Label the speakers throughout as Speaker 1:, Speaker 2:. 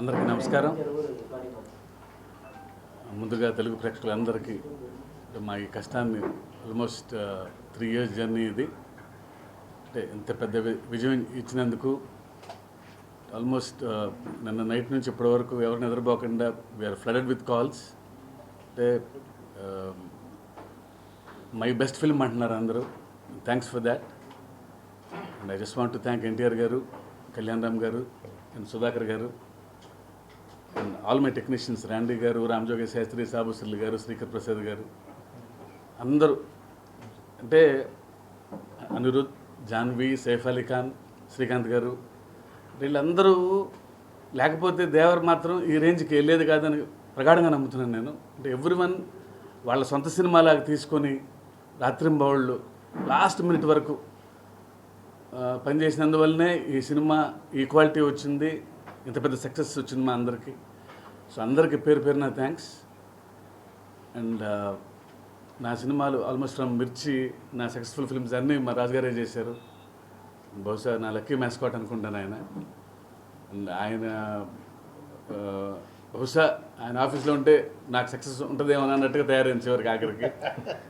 Speaker 1: అందరికీ నమస్కారం. ముందుగా తెలుగు ప్రేక్షకులందరికీ మా ఈ కష్టాన్ని ఆల్మోస్ట్ త్రీ ఇయర్స్ జర్నీ ఇది. అంటే ఇంత పెద్ద విజయం ఇచ్చినందుకు ఆల్మోస్ట్ uh, నిన్న నైట్ నుంచి ఇప్పటి వరకు ఎవరిని ఎదురుపోకుండా వీఆర్ ఫ్లడెడ్ విత్ కాల్స్ అంటే మై బెస్ట్ ఫిల్మ్ అంటున్నారు అందరూ. Thanks for that and I just want to thank NTR garu Kalyan Ram garu and Sudhakar garu and all my technicians Randy garu Ramajogi Sastry సాబుశ్రీ గారు శ్రీకర్ ప్రసాద్ గారు అందరూ అంటే అనిరుద్ జాన్వి సైఫ్ అలీ ఖాన్ శ్రీకాంత్ గారు వీళ్ళందరూ లేకపోతే దేవర్ మాత్రం ఈ రేంజ్కి వెళ్ళేది కాదని ప్రగాఢంగా నమ్ముతున్నాను నేను. అంటే ఎవ్రీ వన్ వాళ్ళ సొంత సినిమాలాగా తీసుకొని రాత్రింబౌళ్ళు లాస్ట్ మినిట్ వరకు పనిచేసినందువల్లనే ఈ సినిమా ఈ క్వాలిటీ వచ్చింది. ఇంత పెద్ద సక్సెస్ వచ్చింది మా అందరికీ. సో అందరికీ పేరు పేరున థ్యాంక్స్ అండ్ uh, నా సినిమాలు ఆల్మోస్ట్ ఫ్రమ్ మిర్చి నా సక్సెస్ఫుల్ ఫిల్మ్స్ అన్నీ మా రాజుగారే చేశారు. బహుశా నా లక్కీ మ్యాస్కాట్ అనుకుంటాను ఆయన. అండ్ ఆయన uh, బహుశా ఆయన ఆఫీస్లో ఉంటే నాకు సక్సెస్ ఉంటుందేమో అన్నట్టుగా తయారైంది చివరికి ఆఖరికి.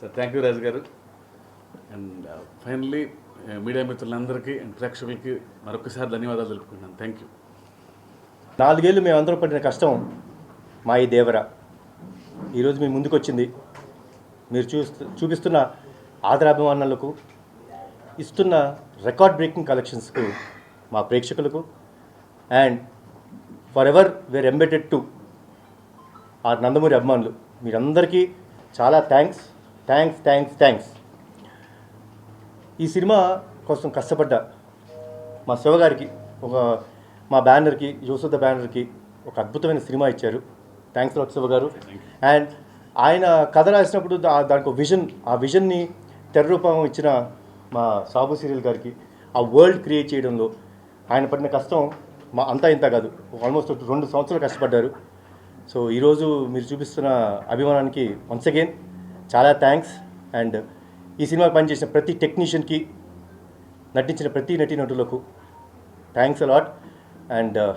Speaker 1: So thank you Raju garu and finally media మిత్రులందరికీ అండ్ ప్రేక్షకులకి మరొకసారి ధన్యవాదాలు తెలుపుకుంటున్నాను. థ్యాంక్ యూ
Speaker 2: నాలుగేళ్ళు మేమందరం పడిన కష్టం మా ఈ దేవర. ఈరోజు మీ ముందుకు వచ్చింది మీరు చూ చూపిస్తున్న ఆదరాభిమానులకు ఇస్తున్న రికార్డ్ బ్రేకింగ్ కలెక్షన్స్కు మా ప్రేక్షకులకు and for ever we're indebted to ఆ నందమూరి అభిమానులు మీరందరికీ చాలా థ్యాంక్స్ థ్యాంక్స్ థ్యాంక్స్ థ్యాంక్స్ ఈ సినిమా కోసం కష్టపడ్డ మా శివగారికి ఒక మా బ్యానర్కి యోసుద బ్యానర్కి ఒక అద్భుతమైన సినిమా ఇచ్చారు. థ్యాంక్స్ లాట్ శివ గారు. అండ్ ఆయన కథ రాసినప్పుడు దానికి ఒక విజన్ ఆ విజన్ని తెర రూపం ఇచ్చిన మా సాబు సీరియల్ గారికి ఆ వరల్డ్ క్రియేట్ చేయడంలో ఆయన పడిన కష్టం మా అంతా ఇంత కాదు. ఆల్మోస్ట్ రెండు సంవత్సరాలు కష్టపడ్డారు. సో ఈరోజు మీరు చూపిస్తున్న అభిమానానికి వన్స్ అగైన్ చాలా థ్యాంక్స్ అండ్ ఈ సినిమాకి పనిచేసిన ప్రతి టెక్నీషియన్కి నటించిన ప్రతి నటీనటులకు థ్యాంక్స్ అలాట్ అండ్ uh,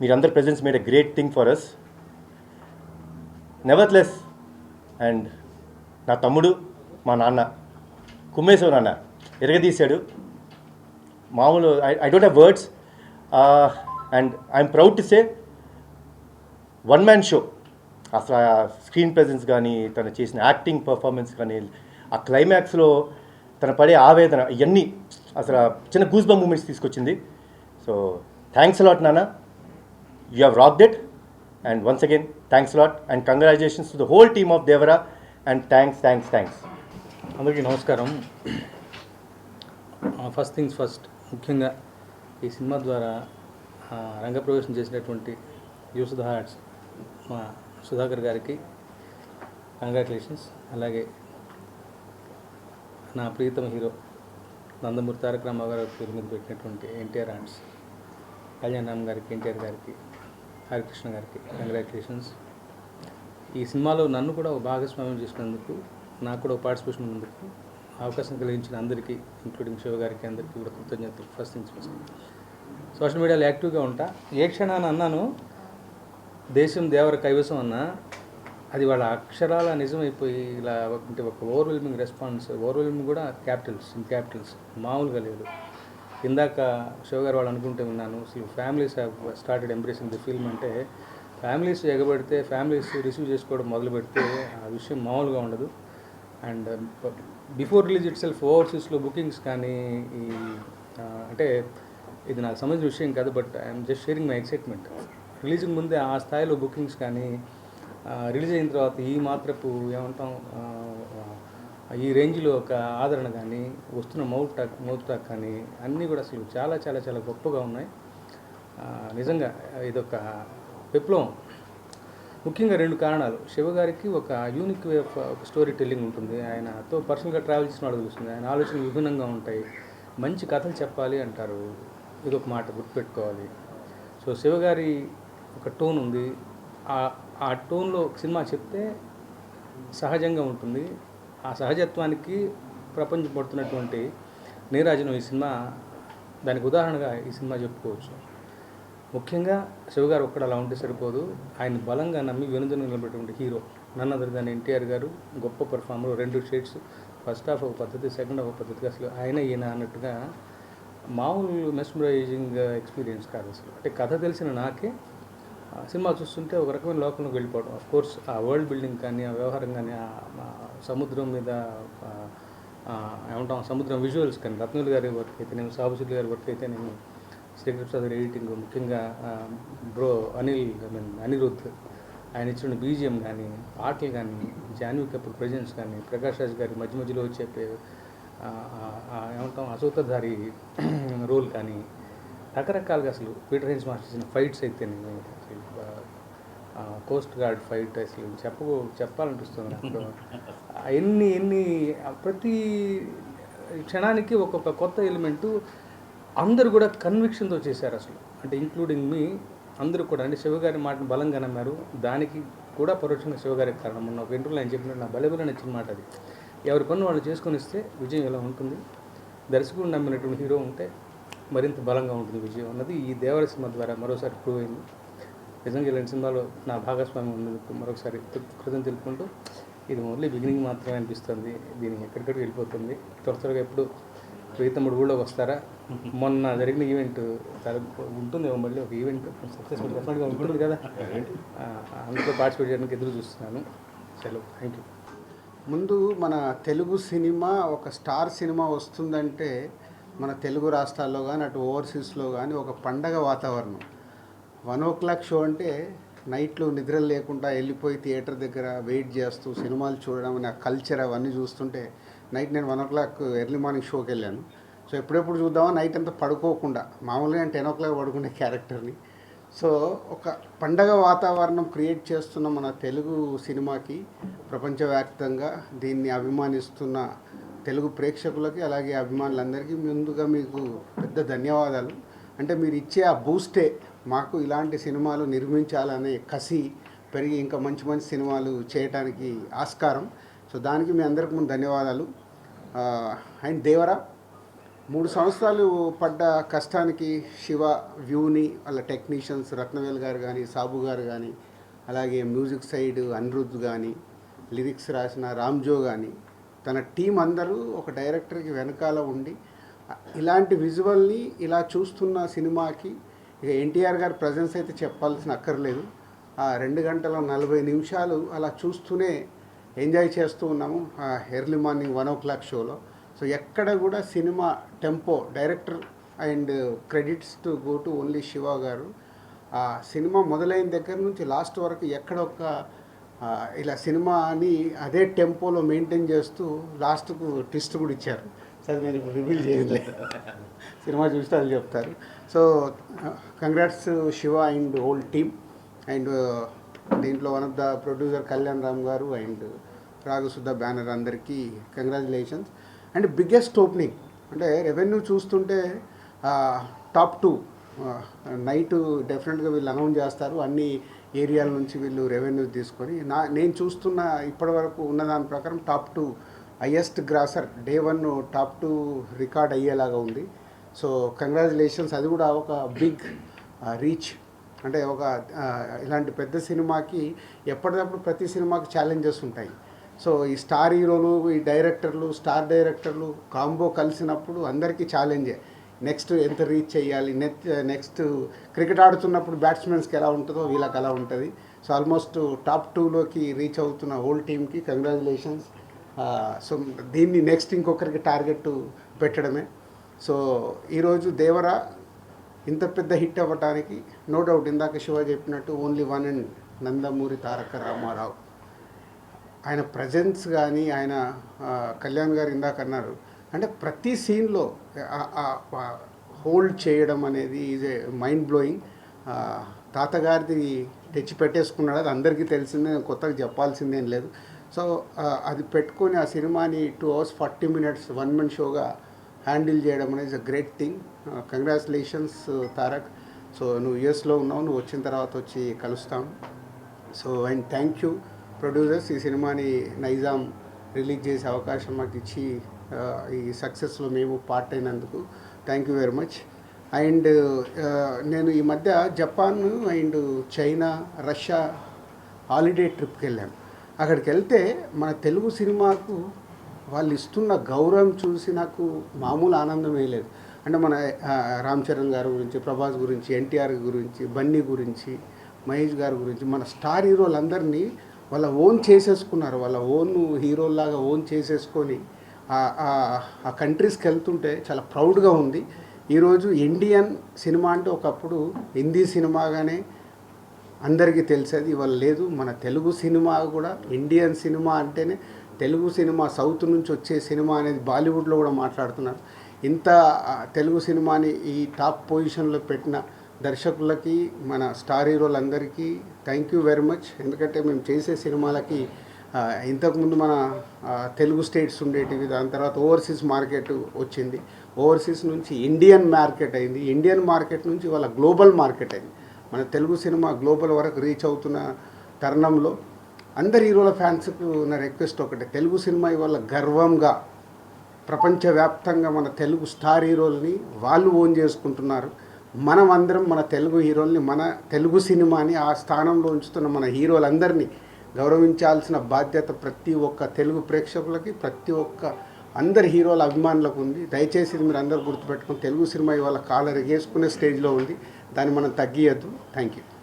Speaker 2: మీరందరి presence made a great thing for us nevertheless and నా తమ్ముడు మా నాన్న కుమ్మేశ్వర నాన్న ఎరగదీశాడు. మామూలు I I don't have words and I'm proud to say one man show అసలు ఆ స్క్రీన్ ప్రెజెన్స్ కానీ తను చేసిన యాక్టింగ్ పర్ఫార్మెన్స్ కానీ ఆ క్లైమాక్స్లో తన పడే ఆవేదన ఇవన్నీ అసలు చిన్న గూస్బా మూమెంట్స్ తీసుకొచ్చింది. సో థ్యాంక్స్ అలాట్ నాన్న you have rock that and once again thanks lot and congratulations to the whole team of Devara and thanks thanks thanks
Speaker 3: అందరికీ నమస్కారం. ఫస్ట్ థింగ్స్ ఫస్ట్ ముఖ్యంగా ఈ సినిమా ద్వారా రంగప్రవేశం చేసినటువంటి యూసుధ హార్ట్స్ మా సుధాకర్ గారికి కంగ్రాచులేషన్స్ అలాగే నా ప్రీతమ హీరో నందమూరి తారక రామారావు గారి పేరు మీద పెట్టినటువంటి ఎన్టీఆర్ హ్యాండ్స్ కళ్యాణ్ గారికి ఎన్టీఆర్ గారికి హరికృష్ణ గారికి కంగ్రాచులేషన్స్ ఈ సినిమాలో నన్ను కూడా ఒక భాగస్వామ్యం చేసినందుకు నాకు కూడా ఒక పార్టిసిపేషన్ ఉన్నందుకు అవకాశం కలిగించిన అందరికీ ఇంక్లూడింగ్ శివ గారికి అందరికీ కూడా కృతజ్ఞతలు. ఫస్ట్ నుంచి సోషల్ మీడియాలో యాక్టివ్గా ఉంటా. ఏ క్షణాన్ని అన్నాను దేశం దేవర కైవసం అన్నా అది వాళ్ళ అక్షరాల నిజమైపోయి ఇలా అంటే ఒక ఓవర్వెల్మింగ్ రెస్పాన్స్ ఓవర్వెల్మింగ్ కూడా క్యాపిటల్స్ ఇన్ క్యాపిటల్స్ మామూలుగా లేదు. ఇందాక శివ గారు వాళ్ళు అనుకుంటూ ఉన్నాను అసలు families have started embracing the film అంటే ఫ్యామిలీస్ ఎగబడితే ఫ్యామిలీస్ రిసీవ్ చేసుకోవడం మొదలు పెడితే ఆ విషయం మామూలుగా ఉండదు. And before release itself ఓవర్సీస్లో బుకింగ్స్ కానీ ఈ అంటే ఇది నాకు సంబంధించిన విషయం కాదు but I'm just sharing my excitement releasing ముందే ఆ స్థాయిలో బుకింగ్స్ కానీ రిలీజ్ అయిన తర్వాత ఈ మాత్రపు ఏమంటాం ఈ రేంజ్లో ఒక ఆదరణ కానీ వస్తున్న మౌత్ టాక్ మౌత్ టాక్ కానీ అన్నీ కూడా అసలు చాలా చాలా చాలా గొప్పగా ఉన్నాయి. నిజంగా ఇదొక విప్లవం. ముఖ్యంగా రెండు కారణాలు. శివ గారికి ఒక యూనిక్ వే ఆఫ్ ఒక స్టోరీ టెల్లింగ్ ఉంటుంది. ఆయనతో పర్సనల్గా ట్రావెల్ చేసిన వాడు తెలుస్తుంది. ఆయన ఆలోచనలు విభిన్నంగా ఉంటాయి. మంచి కథలు చెప్పాలి అంటారు. ఇది ఒక మాట గుర్తుపెట్టుకోవాలి. సో శివగారి ఒక టోన్ ఉంది. ఆ ఆ టోన్లో సినిమా చెప్తే సహజంగా ఉంటుంది. ఆ సహజత్వానికి ప్రపంచం పడుతున్నటువంటి నీరాజనం ఈ సినిమా దానికి ఉదాహరణగా ఈ సినిమా చెప్పుకోవచ్చు. ముఖ్యంగా శివగారు ఒక్కడ అలా ఉంటే సరిపోదు. ఆయన బలంగా నమ్మి వెనుదను నిలబడేటువంటి హీరో నన్ను దాని ఎన్టీఆర్ గారు గొప్ప పర్ఫార్మర్ రెండు షేడ్స్ ఫస్ట్ హాఫ్ ఒక పద్ధతి సెకండ్ హాఫ్ ఒక పద్ధతిగా అసలు ఆయన ఈయన అన్నట్టుగా మామూలు మెస్మరైజింగ్ ఎక్స్పీరియన్స్ కాదు అసలు. అంటే కథ తెలిసిన నాకే ఆ సినిమా చూస్తుంటే ఒక రకమైన లోకంలోకి వెళ్ళిపోవడం. కోర్స్ ఆ వరల్డ్ బిల్డింగ్ కానీ ఆ వ్యవహారం కానీ ఆ సముద్రం మీద ఏమంటాం సముద్రం విజువల్స్ కానీ రత్నులు గారి వర్క్ అయితే నేను సాబుశుద్ధి గారి వర్క్ అయితే నేను శ్రీకృష్ణ గారి ఎడిటింగ్ ముఖ్యంగా bro Anil I mean Anirudh ఆయన ఇచ్చిన బీజిఎం కానీ పాటలు కానీ జాన్వీ కపూర్ ప్రజెన్స్ కానీ ప్రకాష్ రాజ్ గారి మధ్య మధ్యలో వచ్చే ఏమంటాం అసూతధారి రోల్ కానీ రకరకాలుగా అసలు పీటర్ హెన్స్ మాస్టర్ ఇచ్చిన ఫైట్స్ అయితే నేను కోస్ట్ గార్డ్ ఫైట్ అసలు చెప్ప చెప్పాలనిపిస్తుంది నాకు. ఎన్ని ఎన్ని ప్రతి క్షణానికి ఒక్కొక్క కొత్త ఎలిమెంటు అందరూ కూడా కన్విక్షన్తో చేశారు అసలు. అంటే ఇంక్లూడింగ్ మీ అందరూ కూడా. అంటే శివగారి మాటను బలంగా నమ్మారు. దానికి కూడా పరోక్షంగా శివగారికి కారణం. ఉన్న ఒక ఇంటర్వ్యూలో ఆయన చెప్పిన నా బలబల నచ్చిన మాట అది. ఎవరి పన్ను వాళ్ళు చేసుకొని ఇస్తే విజయం ఎలా ఉంటుంది? దర్శకుడు నమ్మినటువంటి హీరో ఉంటే మరింత బలంగా ఉంటుంది విజయం అన్నది ఈ దేవర సినిమా ద్వారా మరోసారి ప్రూవ్ అయింది. నిజంగా ఇలాంటి సినిమాలో నా భాగస్వామి ఉన్నందుకు మరొకసారి కృతం తెలుపుకుంటూ ఇది ఓన్లీ బిగినింగ్ మాత్రమే అనిపిస్తుంది. దీనికి ఎక్కడికడికి వెళ్ళిపోతుంది. త్వర త్వరగా ఎప్పుడు ప్రీతముడు ఊళ్ళోకి వస్తారా? మొన్న జరిగిన ఈవెంట్ ఉంటుంది మళ్ళీ ఒక ఈవెంట్ సక్సెస్ఫుల్ డెఫినెట్గా ఉంటుంది కదా. అందులో పార్టిసిపేట్ చేయడానికి ఎదురు చూస్తున్నాను. సెలవు థ్యాంక్ యూ
Speaker 4: ముందు మన తెలుగు సినిమా ఒక స్టార్ సినిమా వస్తుందంటే మన తెలుగు రాష్ట్రాల్లో కానీ అటు ఓవర్సీస్లో కానీ ఒక పండగ వాతావరణం. వన్ ఓ క్లాక్ షో అంటే నైట్లో నిద్రలు లేకుండా వెళ్ళిపోయి థియేటర్ దగ్గర వెయిట్ చేస్తూ సినిమాలు చూడడం అనే కల్చర్ అవన్నీ చూస్తుంటే నైట్ నేను one o'clock early morning షోకి వెళ్ళాను. సో ఎప్పుడెప్పుడు చూద్దామా నైట్ అంతా పడుకోకుండా మామూలుగా నేను టెన్ ఓ క్లాక్ పడుకునే క్యారెక్టర్ని. సో ఒక పండగ వాతావరణం క్రియేట్ చేస్తున్న మన తెలుగు సినిమాకి ప్రపంచవ్యాప్తంగా దీన్ని అభిమానిస్తున్న తెలుగు ప్రేక్షకులకి అలాగే అభిమానులందరికీ ముందుగా మీకు పెద్ద ధన్యవాదాలు. అంటే మీరు ఇచ్చే ఆ బూస్టే మాకు ఇలాంటి సినిమాలు నిర్మించాలనే కసి పెరిగి ఇంకా మంచి మంచి సినిమాలు చేయటానికి ఆస్కారం. సో దానికి మీ అందరికి ముందు ధన్యవాదాలు. అండ్ దేవరా మూడు సంవత్సరాలు పడ్డ కష్టానికి శివ వ్యూని వాళ్ళ టెక్నీషియన్స్ రత్నవేల్ గారు కానీ సాబు గారు కానీ అలాగే మ్యూజిక్ సైడ్ అనిరుద్ధ్ కానీ లిరిక్స్ రాసిన రామ్జో కానీ తన టీం అందరూ ఒక డైరెక్టర్కి వెనకాల ఉండి ఇలాంటి విజువల్ని ఇలా చూస్తున్న సినిమాకి ఇక ఎన్టీఆర్ గారి ప్రజెన్స్ అయితే చెప్పాల్సిన అక్కర్లేదు. ఆ రెండు గంటల నలభై నిమిషాలు అలా చూస్తూనే ఎంజాయ్ చేస్తూ ఉన్నాము early morning one o'clock షోలో సో ఎక్కడ కూడా cinema tempo director and credits to go to only Shiva గారు. ఆ సినిమా మొదలైన దగ్గర నుంచి లాస్ట్ వరకు ఎక్కడ ఒక ఇలా సినిమాని అదే టెంపోలో మెయింటైన్ చేస్తూ లాస్ట్కు ట్విస్ట్ కూడా ఇచ్చారు. సరే నేను ఇప్పుడు రివీల్ చేయలే సినిమా చూస్తే అది చెప్తారు. So congrats Shiva and whole team and uh, దీంట్లో one of the producer Kalyan Ram గారు అండ్ రాఘసుద్ధ బ్యానర్ అందరికీ కంగ్రాచులేషన్స్ అండ్ బిగ్గెస్ట్ ఓపెనింగ్ అంటే రెవెన్యూ చూస్తుంటే టాప్ టూ నైట్ డెఫినెట్గా వీళ్ళు అనౌన్స్ చేస్తారు. అన్ని ఏరియాల నుంచి వీళ్ళు రెవెన్యూ తీసుకొని నా నేను చూస్తున్న ఇప్పటివరకు ఉన్న దాని ప్రకారం top two highest grosser day one top two record అయ్యేలాగా ఉంది. సో కంగ్రాచులేషన్స్ అది కూడా ఒక బిగ్ రీచ్ uh, అంటే ఒక uh, ఇలాంటి పెద్ద సినిమాకి ఎప్పటికప్పుడు ప్రతి సినిమాకి ఛాలెంజెస్ ఉంటాయి. సో ఈ స్టార్ హీరోలు ఈ డైరెక్టర్లు స్టార్ డైరెక్టర్లు కాంబో కలిసినప్పుడు అందరికీ ఛాలెంజే నెక్స్ట్ ఎంత రీచ్ చేయాలి? నెక్స్ట్ నెక్స్ట్ క్రికెట్ ఆడుతున్నప్పుడు బ్యాట్స్మెన్స్కి ఎలా ఉంటుందో వీళ్ళకి ఎలా ఉంటుంది. సో ఆల్మోస్ట్ టాప్ టూలోకి రీచ్ అవుతున్న హోల్ టీమ్కి కంగ్రాచులేషన్స్ సో దీన్ని నెక్స్ట్ ఇంకొకరికి టార్గెట్ పెట్టడమే. సో ఈరోజు దేవరా ఇంత పెద్ద హిట్ అవ్వటానికి నో డౌట్ ఇందాక శివ చెప్పినట్టు only one and Nandamuri Taraka Rama Rao. ఆయన ప్రజెన్స్ కానీ ఆయన కళ్యాణ్ గారు ఇందాక అన్నారు. అంటే ప్రతి సీన్లో హోల్డ్ చేయడం అనేది ఈజ్ ఏ మైండ్ బ్లోయింగ్ తాతగారిది తెచ్చి పెట్టేసుకున్నాడు అది అందరికీ తెలిసిందే కొత్తగా చెప్పాల్సిందేం లేదు. సో అది పెట్టుకొని ఆ సినిమాని two hours forty minutes one man షోగా handle చేయడం అనేది a great thing. Congratulations Tarak. So నువ్వు యూఎస్లో ఉన్నావు నువ్వు వచ్చిన తర్వాత వచ్చి కలుస్తాం. So and thank you producers ఈ సినిమాని నైజాం రిలీజ్ చేసే అవకాశం మాకు ఇచ్చి ఈ సక్సెస్లో మేము పార్ట్ అయినందుకు thank you very much. And నేను ఈ మధ్య Japan and China Russia holiday ట్రిప్కి వెళ్ళాను అక్కడికి వెళ్తే మన తెలుగు సినిమాకు వాళ్ళు ఇస్తున్న గౌరవం చూసి నాకు మామూలు ఆనందమే లేదు. అంటే మన రామ్ చరణ్ గారి గురించి ప్రభాస్ గురించి ఎన్టీఆర్ గురించి బన్నీ గురించి మహేష్ గారి గురించి మన స్టార్ హీరోలందరినీ వాళ్ళ ఓన్ చేసేసుకున్నారు. వాళ్ళ ఓన్ హీరోల్లాగా ఓన్ చేసేసుకొని ఆ కంట్రీస్కి వెళ్తుంటే చాలా ప్రౌడ్గా ఉంది. ఈరోజు ఇండియన్ సినిమా అంటే ఒకప్పుడు హిందీ సినిమాగానే అందరికీ తెలిసేది ఇవాళ లేదు. మన తెలుగు సినిమా కూడా ఇండియన్ సినిమా అంటేనే తెలుగు సినిమా సౌత్ నుంచి వచ్చే సినిమా అనేది బాలీవుడ్లో కూడా మాట్లాడుతున్నారు. ఇంత తెలుగు సినిమాని ఈ టాప్ పొజిషన్లో పెట్టిన దర్శకులకి మన స్టార్ హీరోలందరికీ థ్యాంక్ యూ వెరీ మచ్. ఎందుకంటే మేము చేసే సినిమాలకి ఇంతకుముందు మన తెలుగు స్టేట్స్ ఉండేటివి దాని తర్వాత ఓవర్సీస్ మార్కెట్ వచ్చింది. ఓవర్సీస్ నుంచి ఇండియన్ మార్కెట్ అయింది. ఇండియన్ మార్కెట్ నుంచి వాళ్ళ గ్లోబల్ మార్కెట్ అయింది. మన తెలుగు సినిమా గ్లోబల్ వరకు రీచ్ అవుతున్న తరుణంలో అందరి హీరోల ఫ్యాన్స్కు నా రిక్వెస్ట్ ఒకటే. తెలుగు సినిమా ఇవాళ గర్వంగా ప్రపంచవ్యాప్తంగా మన తెలుగు స్టార్ హీరోల్ని వాళ్ళు ఓన్ చేసుకుంటున్నారు. మనం అందరం మన తెలుగు హీరోల్ని మన తెలుగు సినిమాని ఆ స్థానంలో ఉంచుతున్న మన హీరోలందరినీ గౌరవించాల్సిన బాధ్యత ప్రతి ఒక్క తెలుగు ప్రేక్షకులకి ప్రతి ఒక్క అందరి హీరోల అభిమానులకు ఉంది. దయచేసి మీరు అందరూ గుర్తుపెట్టుకుని తెలుగు సినిమా ఇవాళ కాలర్ ఎగేసుకునే స్టేజ్లో ఉంది. దాన్ని మనం తగ్గియద్దు. Thank you